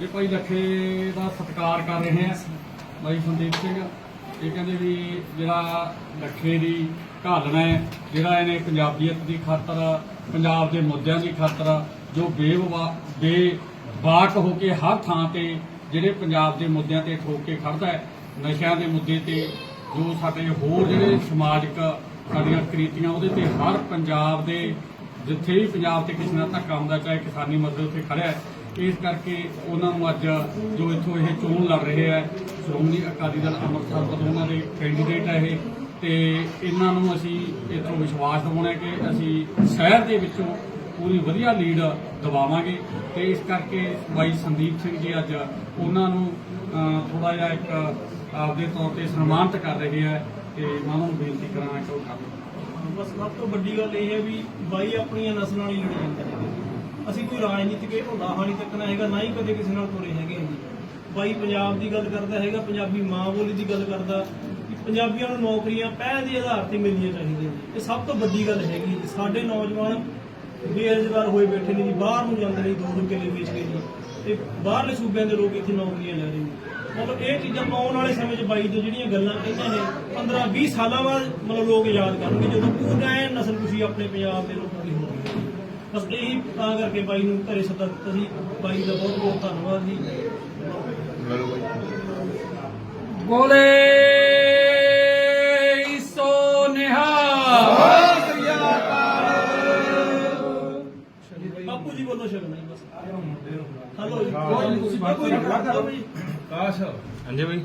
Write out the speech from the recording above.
ਇਹ ਭਾਈ ਲੱਖੇ ਦਾ ਸਤਿਕਾਰ ਕਰ ਰਹੇ ਆ ਬਾਈ ਸੰਦੀਪ ਸਿੰਘ। ਇਹ ਕਹਿੰਦੇ ਵੀ ਜਿਹੜਾ ਲੱਖੇ ਦੀ ਘਾਲਣਾ ਹੈ, ਜਿਹੜਾ ਇਹਨੇ ਪੰਜਾਬੀਅਤ ਦੀ ਖਾਤਰ, ਪੰਜਾਬ ਦੇ ਮੁੱਦਿਆਂ ਦੀ ਖਾਤਰ ਜੋ ਬੇਵਾ ਬੇਬਾਕ ਹੋ ਕੇ ਹਰ ਥਾਂ ਤੇ ਜਿਹੜੇ ਪੰਜਾਬ ਦੇ ਮੁੱਦਿਆਂ ਤੇ ਠੋਕ ਕੇ ਖੜਦਾ ਹੈ, ਨਸ਼ਿਆਂ ਦੇ ਮੁੱਦੇ ਤੇ, ਜੋ ਸਾਡੇ ਹੋਰ ਜਿਹੜੇ ਸਮਾਜਿਕ ਸਾਡੀਆਂ ਕ੍ਰੀਤੀਆਂ ਉਹਦੇ ਤੇ ਹਰ ਪੰਜਾਬ ਦੇ ਜਿੱਥੇ ਵੀ ਪੰਜਾਬ ਤੇ ਕਿਸੇ ਨਾਲ ਧੱਕਾ ਹੁੰਦਾ, ਚਾਹੇ ਕਿਸਾਨੀ ਮਸਲੇ ਉੱਤੇ ਖੜਿਆ ਇਸ ਕਰਕੇ ਉਹਨਾਂ ਨੂੰ ਅੱਜ ਜੋ ਇੱਥੋਂ ਇਹ ਚੋਣ ਲੜ ਰਹੇ ਹੈ ਸ਼੍ਰੋਮਣੀ ਅਕਾਲੀ ਦਲ ਅੰਮ੍ਰਿਤਸਰ ਤੋਂ ਉਹਨਾਂ ਦੇ ਕੈਂਡੀਡੇਟ ਹੈ ਇਹ, ਤੇ ਇਹਨਾਂ ਨੂੰ ਅਸੀਂ ਇੱਥੋਂ ਵਿਸ਼ਵਾਸ ਦਿਵਾਉਣਾ ਕਿ ਅਸੀਂ ਸ਼ਹਿਰ ਦੇ ਵਿੱਚੋਂ ਪੂਰੀ ਵਧੀਆ ਲੀਡ ਦਵਾਵਾਂਗੇ ਤੇ ਇਸ ਕਰਕੇ ਬਾਈ ਸੰਦੀਪ ਸਿੰਘ ਜੀ ਅੱਜ ਉਹਨਾਂ ਨੂੰ ਥੋੜਾ ਜਿਹਾ ਇੱਕ ਆਪਦੇ ਤੌਰ ਤੇ ਸਨਮਾਨਿਤ ਕਰ ਰਹੇ ਹੈ ਤੇ ਮੈਂ ਉਹਨਾਂ ਨੂੰ ਬੇਨਤੀ ਕਰਾਂ ਕਿ ਉਹ ਕਰਨ ਬਸ ਸਭ ਤੋਂ ਵੱਡੀ ਗੱਲ ਇਹ ਹੈ ਵੀ ਬਾਈ ਆਪਣੀਆਂ ਨਸਲਾਂ ਨਾਲ ਹੀ ਲੜੀ ਜਾਂਦਾ ਅਸੀਂ ਕੋਈ ਰਾਜਨੀਤਿਕ ਢੋਲਾ ਹਾਣੀ ਤੱਕਣਾ ਹੈਗਾ, ਨਾ ਹੀ ਕਦੇ ਕਿਸੇ ਨਾਲ ਤੁਰੇ ਹੈਗੇ ਹਾਂ। ਜੀ ਬਾਈ ਪੰਜਾਬ ਦੀ ਗੱਲ ਕਰਦਾ ਹੈਗਾ, ਪੰਜਾਬੀ ਮਾਂ ਬੋਲੀ ਦੀ ਗੱਲ ਕਰਦਾ, ਕਿ ਪੰਜਾਬੀਆਂ ਨੂੰ ਨੌਕਰੀਆਂ ਪਹਿਲ ਦੇ ਆਧਾਰ ਤੇ ਮਿਲਣੀਆਂ ਚਾਹੀਦੀਆਂ ਇਹ ਸਭ ਤੋਂ ਵੱਡੀ ਗੱਲ ਹੈਗੀ ਸਾਡੇ ਨੌਜਵਾਨ ਬੇਰੁਜ਼ਗਾਰ ਹੋਏ ਬੈਠੇ ਨੇ ਜੀ, ਬਾਹਰ ਨੂੰ ਜਾਂਦੇ ਨੇ ਦੋ ਦੋ ਕਿੱਲੇ ਵੇਚ ਕੇ ਜੀ। ਤੇ ਬਾਹਰਲੇ ਸੂਬਿਆਂ ਦੇ ਲੋਕ ਇੱਥੇ ਨੌਕਰੀਆਂ ਲੈ ਰਹੇ ਨੇ। ਮਤਲਬ ਇਹ ਚੀਜ਼ਾਂ ਆਉਣ ਵਾਲੇ ਸਮੇਂ 'ਚ ਬਾਈ ਦੇ ਜਿਹੜੀਆਂ ਗੱਲਾਂ ਇਹਨਾਂ ਨੇ 15 20 ਸਾਲਾਂ ਬਾਅਦ ਮਤਲਬ ਲੋਕ ਯਾਦ ਕਰਨਗੇ, ਜਦੋਂ ਪੂਰਾ ਐਨ ਨਸਲ ਖੁਸ਼ੀ ਆਪਣੇ ਪੰਜਾਬ ਦੇ ਲੋਕਾਂ ਦੀ ਹੋਣੀ ਬਸ ਇਹੀ ਤਾਂ ਕਰਕੇ ਬਾਈ ਨੂੰ ਘਰੇ ਸੱਦਾ ਦਿੱਤਾ ਸੀ। ਬਾਈ ਦਾ ਬਹੁਤ ਬਹੁਤ ਧੰਨਵਾਦ ਜੀ। ਬੋਲੇ ਸੋ ਨਿਹਾਲ ਬਾਪੂ ਜੀ ਬੋਲੋ ਸ਼ਗਨ ਜੀ ਬਸ। ਹਲੋ ਜੀ। ਕੋਈ ਨੀ, ਤੁਸੀਂ ਬਾਪੂ ਜੀ ਬੋਲੋ ਜੀ ਕਾਸ਼। ਹਾਂਜੀ ਬਾਈ।